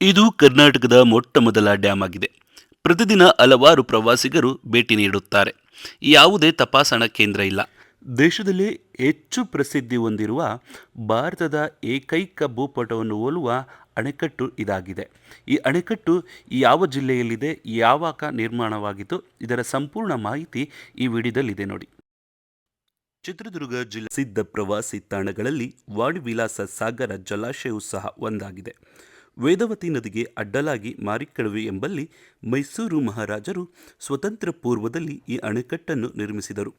ಇದು ಕರ್ನಾಟಕದ ಮೊಟ್ಟ ಮೊದಲ ಡ್ಯಾಮ್ ಆಗಿದೆ. ಪ್ರತಿದಿನ ಹಲವಾರು ಪ್ರವಾಸಿಗರು ಭೇಟಿ ನೀಡುತ್ತಾರೆ. ಯಾವುದೇ ತಪಾಸಣಾ ಕೇಂದ್ರ ಇಲ್ಲ. ದೇಶದಲ್ಲಿ ಹೆಚ್ಚು ಪ್ರಸಿದ್ಧಿ ಹೊಂದಿರುವ ಭಾರತದ ಏಕೈಕ ಭೂಪಟವನ್ನು ಹೋಲುವ ಅಣೆಕಟ್ಟು ಇದಾಗಿದೆ. ಈ ಅಣೆಕಟ್ಟು ಯಾವ ಜಿಲ್ಲೆಯಲ್ಲಿದೆ, ಯಾವಾಗ ನಿರ್ಮಾಣವಾಗಿತ್ತು, ಇದರ ಸಂಪೂರ್ಣ ಮಾಹಿತಿ ಈ ವಿಡಿಯೋದಲ್ಲಿದೆ ನೋಡಿ. ಚಿತ್ರದುರ್ಗ ಜಿಲ್ಲೆ ಸಿದ್ಧ ಪ್ರವಾಸಿ ತಾಣಗಳಲ್ಲಿ ವಾಡಿವಿಲಾಸ ಸಾಗರ ಜಲಾಶಯವು ಸಹ ಒಂದಾಗಿದೆ. ವೇದವತಿ ನದಿಗೆ ಅಡ್ಡಲಾಗಿ ಮಾರಿಕಳುವೆ ಎಂಬಲ್ಲಿ ಮೈಸೂರು ಮಹಾರಾಜರು ಸ್ವತಂತ್ರ ಪೂರ್ವದಲ್ಲಿ ಈ ಅಣೆಕಟ್ಟನ್ನು ನಿರ್ಮಿಸಿದರು.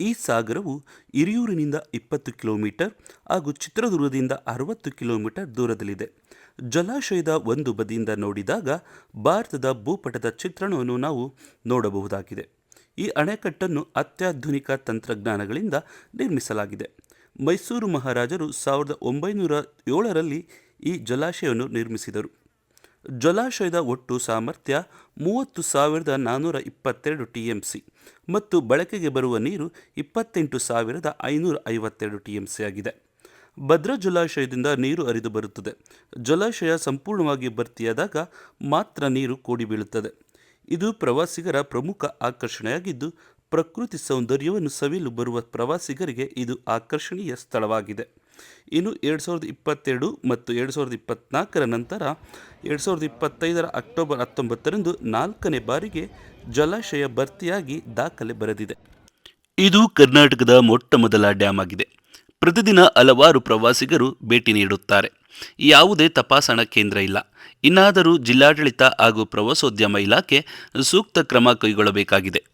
ಈ ಸಾಗರವು ಹಿರಿಯೂರಿನಿಂದ ಇಪ್ಪತ್ತು ಕಿಲೋಮೀಟರ್ ಹಾಗೂ ಚಿತ್ರದುರ್ಗದಿಂದ ಅರವತ್ತು ಕಿಲೋಮೀಟರ್ ದೂರದಲ್ಲಿದೆ. ಜಲಾಶಯದ ಒಂದು ಬದಿಯಿಂದ ನೋಡಿದಾಗ ಭಾರತದ ಭೂಪಟದ ಚಿತ್ರಣವನ್ನು ನಾವು ನೋಡಬಹುದಾಗಿದೆ. ಈ ಅಣೆಕಟ್ಟನ್ನು ಅತ್ಯಾಧುನಿಕ ತಂತ್ರಜ್ಞಾನಗಳಿಂದ ನಿರ್ಮಿಸಲಾಗಿದೆ. ಮೈಸೂರು ಮಹಾರಾಜರು ಸಾವಿರದ ಒಂಬೈನೂರ ಏಳರಲ್ಲಿ ಈ ಜಲಾಶಯವನ್ನು ನಿರ್ಮಿಸಿದರು. ಜಲಾಶಯದ ಒಟ್ಟು ಸಾಮರ್ಥ್ಯ ಮೂವತ್ತು ಸಾವಿರದ ನಾನ್ನೂರ ಇಪ್ಪತ್ತೆರಡು ಟಿ ಎಂ ಸಿ ಮತ್ತು ಬಳಕೆಗೆ ಬರುವ ನೀರು ಇಪ್ಪತ್ತೆಂಟು ಸಾವಿರದ ಐನೂರ ಐವತ್ತೆರಡು ಟಿ ಎಂ ಸಿ ಆಗಿದೆ. ಭದ್ರಾ ಜಲಾಶಯದಿಂದ ನೀರು ಹರಿದು ಬರುತ್ತದೆ. ಜಲಾಶಯ ಸಂಪೂರ್ಣವಾಗಿ ಭರ್ತಿಯಾದಾಗ ಮಾತ್ರ ನೀರು ಕೂಡಿ ಬೀಳುತ್ತದೆ. ಇದು ಪ್ರವಾಸಿಗರ ಪ್ರಮುಖ ಆಕರ್ಷಣೆಯಾಗಿದ್ದು, ಪ್ರಕೃತಿ ಸೌಂದರ್ಯವನ್ನು ಸವಿಯಲು ಬರುವ ಪ್ರವಾಸಿಗರಿಗೆ ಇದು ಆಕರ್ಷಣೀಯ ಸ್ಥಳವಾಗಿದೆ. ಇನ್ನು ಎರಡು ಸಾವಿರದ ಇಪ್ಪತ್ತೆರಡು ಮತ್ತು ಎರಡು ಸಾವಿರದ ಇಪ್ಪತ್ತ್ನಾಲ್ಕರ ನಂತರ ಎರಡು ಸಾವಿರದ ಇಪ್ಪತ್ತೈದರ ಅಕ್ಟೋಬರ್ ಹತ್ತೊಂಬತ್ತರಂದು ನಾಲ್ಕನೇ ಬಾರಿಗೆ ಜಲಾಶಯ ಭರ್ತಿಯಾಗಿ ದಾಖಲೆ ಬರೆದಿದೆ. ಇದು ಕರ್ನಾಟಕದ ಮೊಟ್ಟ ಮೊದಲ ಡ್ಯಾಮ್ ಆಗಿದೆ. ಪ್ರತಿದಿನ ಹಲವಾರು ಪ್ರವಾಸಿಗರು ಭೇಟಿ ನೀಡುತ್ತಾರೆ. ಯಾವುದೇ ತಪಾಸಣಾ ಕೇಂದ್ರ ಇಲ್ಲ. ಇನ್ನಾದರೂ ಜಿಲ್ಲಾಡಳಿತ ಹಾಗೂ ಪ್ರವಾಸೋದ್ಯಮ ಇಲಾಖೆ ಸೂಕ್ತ ಕ್ರಮ ಕೈಗೊಳ್ಳಬೇಕಾಗಿದೆ.